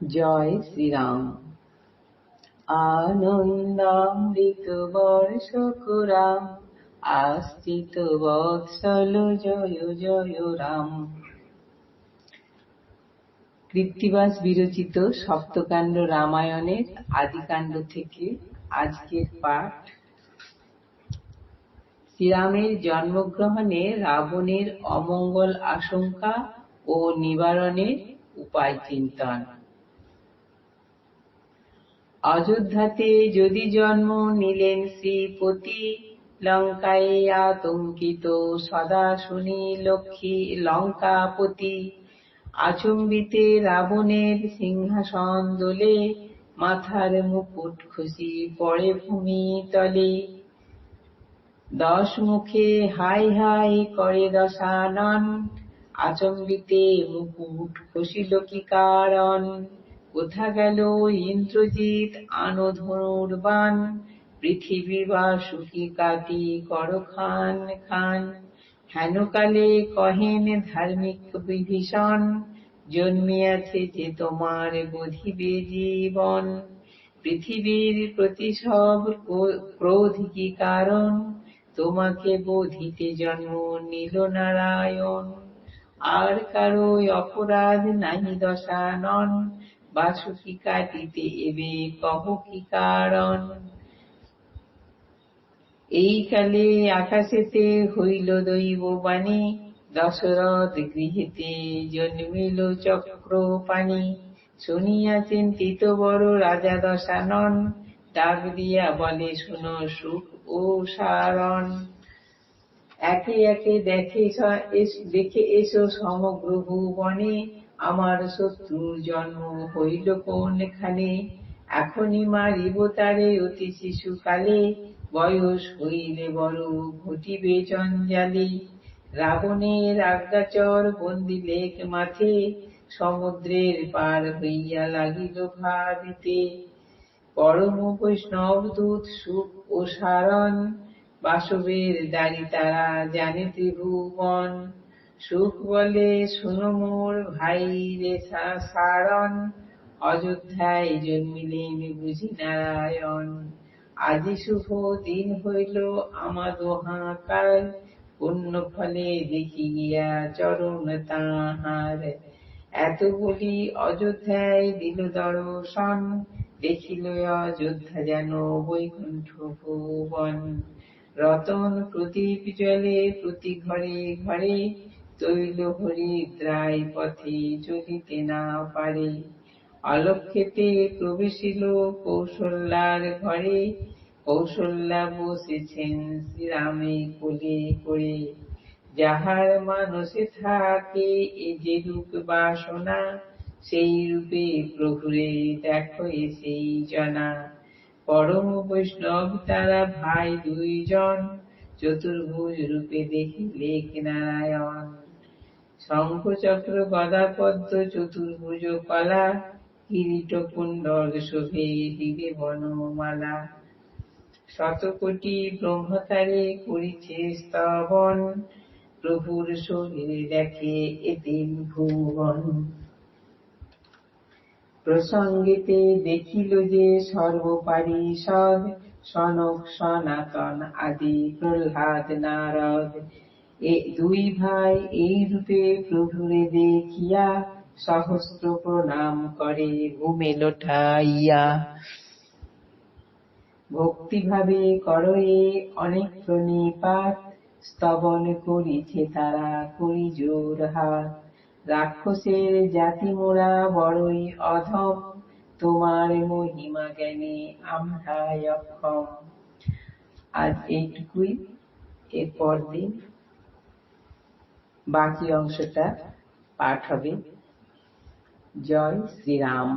জয় শ্রীরাম। আনন্দামৃত বর্ষ রাম আশ্রিত বৎসল জয় জয় রাম। কৃত্তিবাস বিরচিত সপ্তকাণ্ড রামায়ণের আদিকাণ্ড থেকে আজকের পাঠ। শ্রীরামের জন্মগ্রহণে রাবণের অমঙ্গল আশঙ্কা ও নিবারণের উপায় চিন্তন। অযোধ্যাতে যদি জন্ম নিলেন শ্রীপতি, লঙ্কায় আতঙ্কিত সদা শুনি লক্ষ্মী লঙ্কাপতি। আচম্বিতে রাবণের সিংহাসন দোলে, মাথার মুকুট খুশি পড়ে ভূমি তলে। দশ মুখে হাই হাই করে দশানন, আচম্বিতে মুকুট খসিল কি কারণ। কোথা গেল ইন্দ্রজিৎ আনো ধনুর বান পৃথিবী বা সুখী কাটি কর খান খান। হেনকালে কহেন ধার্মিক বিভীষণ। জন্মিয়াছে যে তোমার বধিবে জীবন। পৃথিবীর প্রতি সব ক্রোধ কি কারণ? তোমাকে বোধিতে জন্ম নীল নারায়ণ। আর কারও অপরাধ নাহি দশানন। বাসুকি কাটিতে এবে কহ কি কারণ এই কালে আকাশেতে হইল দৈব বাণী, দশরথ গৃহেতে জন্মিল চক্র পানি শুনিয়া চিন্তিত বড় রাজা দশানন, ডাক দিয়া বলে, শুনো সুখ ও সারণ। একে একে দেখে দেখে এসো সমগ্র ভুবনে। আমার শত্রুর জন্ম হইল কোনখানে? এখনই মারিব তারে অতি শিশুকালে। বয়স হইলে বড় ঘটিবে জঞ্জালে। রাবণের আজ্ঞাচর বন্দি লেখ মাথে সমুদ্রের পার হইয়া লাগিল ভাবিতে। পরম বৈষ্ণব দূত সুখ ও সারণ, বাসবের দাড়ি তারা জানে ত্রিভুবন। সুখ বলে, শুনো মোর ভাই রে সারণ। অযোধ্যায় জন্মিলেন বুঝি নারায়ণ আজি শুভ দিন হইল আমা দোহাকার পুণ্য ফলে দেখি গিয়া চরণ তাহার। এত বলি অযোধ্যায় দিল দর্শন। দেখিল অযোধ্যা যেন বৈকুণ্ঠ ভুবন রতন প্রদীপ জলে প্রতি ঘরে ঘরে তৈল হরিদ্রায় পথে চলিতে না পারে। অলক্ষেতে প্রবেশিল কৌশল্যার ঘরে, কৌশল্যা বসেছেন শ্রীরামে কোলে করে। যাহার মানসে থাকে এ যে রূপ বাসনা, সেই রূপে প্রভুরে দেখো সেই জনা। পরম বৈষ্ণব তারা ভাই দুইজন, চতুর্ভুজ রূপে দেখিলেক নারায়ণ। শঙ্খ চক্র পদ্ম চতুর্ভুজ কিরিট কুণ্ডল শোভে দিবে বনমালা ব্রহ্মতারে করিছে স্তবন, প্রভুর দেখে এদিন ভুবন। প্রসঙ্গেতে দেখিল যে সর্বপারিষদ, সনক সনাতন আদি প্রহ্লাদ নারদ এ দুই ভাই এই রূপে প্রভুরে দেখিয়া সহস্র প্রণাম করে ঘুমে লোঠাইয়া ভক্তিভাবে করয়ে অনেক প্রণিপাত স্তবন করিছে তারা করি জোর হাত। রাক্ষসের জাতি মোরা বড়ই অধম, তোমার মহিমা জ্ঞানে আমরা অক্ষম। আজ এইটুকুই, এরপর দিন। বাকি অংশটা পাঠ হবে। জয় শ্রীরাম।